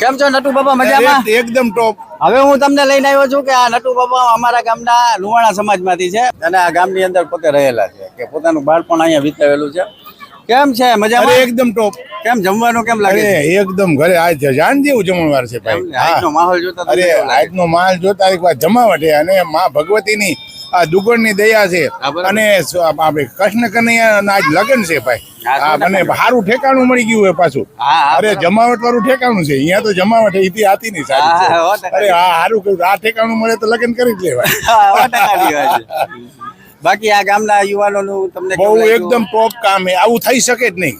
કેમ છો નટુ બાબા? મજામાં? એકદમ ટોપ હવે હું તમને લઈને આવ્યો છું કે આ નટુ બાબા અમારા ગામના લુવાણા સમાજમાંથી છે અને આ ગામની અંદર પોતે રહેલા છે કે પોતાનું બાળપણ અહીંયા વિતાવેલું છે. કેમ છે? મજા મજામાં એકદમ ટોપ કેમ જમવાનું કેમ લાગે એકદમ ઘરે આ જાન જેવું જમણવાર છે ભાઈ. આજનો માહોલ જોતા અરે આજનો માહોલ જોતા એક વાર જમાવટ અને માં ભગવતીની આ દુગણની દયા છે. અને આપણે કૃષ્ણ કનૈયાના આજ લગ્ન છે ભાઈ. મને સારું ઠેકાણું મળી ગયું હોય પાછું. અરે જમાવટ વાળું ઠેકાણું છે. અહીંયા તો જમાવટ ઇતિ આતી નહીં સારી. અરે હા સારું કહ્યું આ ઠેકાણું મળે તો લગ્ન કરી જ લેવાય. બાકી આ ગામના યુવાનોનું તમને બહુ એકદમ ટોપ કામ છે. આવું થઈ શકે જ નહીં.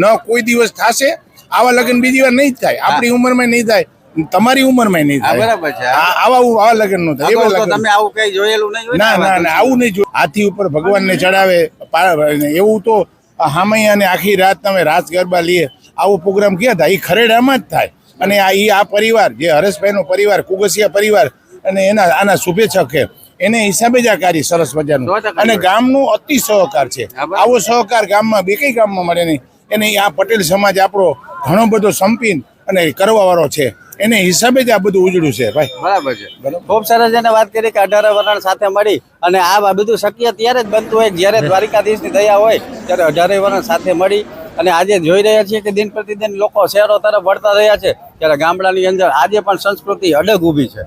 ન કોઈ દિવસ થશે આવા લગ્ન બીજી વાર નહીં જ થાય. આપણી ઉંમરમાં નહીં થાય. તમારી ઉંમરમાં નહીં થાય. બરાબર છે. આવા આવા લગ્નનું થાય તમે આવું કઈ જોયેલું નહીં ના ના ના આવું નહીં જોયું હાથી ઉપર ભગવાનને ચડાવે એવું તો હામૈયા અને આખી રાત તમે રાસ ગરબા લઈએ આવો પ્રોગ્રામ ક્યાં થાય? એ ખરેડામાં જ થાય. અને આ ઈ આ પરિવાર જે હરેશભાઈનો પરિવાર કુગસિયા પરિવાર અને એના આના શુભેચ્છક છે. એને હિસાબે જ આ કાર્ય સરસ મજાનું. અને ગામનું અતિ સહકાર છે. આવો સહકાર ગામમાં બે કઈ ગામમાં મળે નહીં. એને આ પટેલ સમાજ આપણો ઘણો બધો સંપીન અને કરવા વાળો છે. એને હિસાબે જ આ બધું ઉજળું છે ભાઈ. બરાબર છે. ખૂબ સરસ એને વાત કરી કે અઢારે વરણ સાથે મળી અને આ બધું શક્ય ત્યારે જ બનતું હોય જ્યારે દ્વારિકાધીશની દયા હોય ત્યારે અઢારે વરણ સાથે મળી અને આજે જોઈ રહ્યા છીએ કે દિન પ્રતિદિન લોકો શહેરો તરફ વળતા રહ્યા છે ત્યારે ગામડાની અંદર આજે પણ સંસ્કૃતિ અડગ ઊભી છે.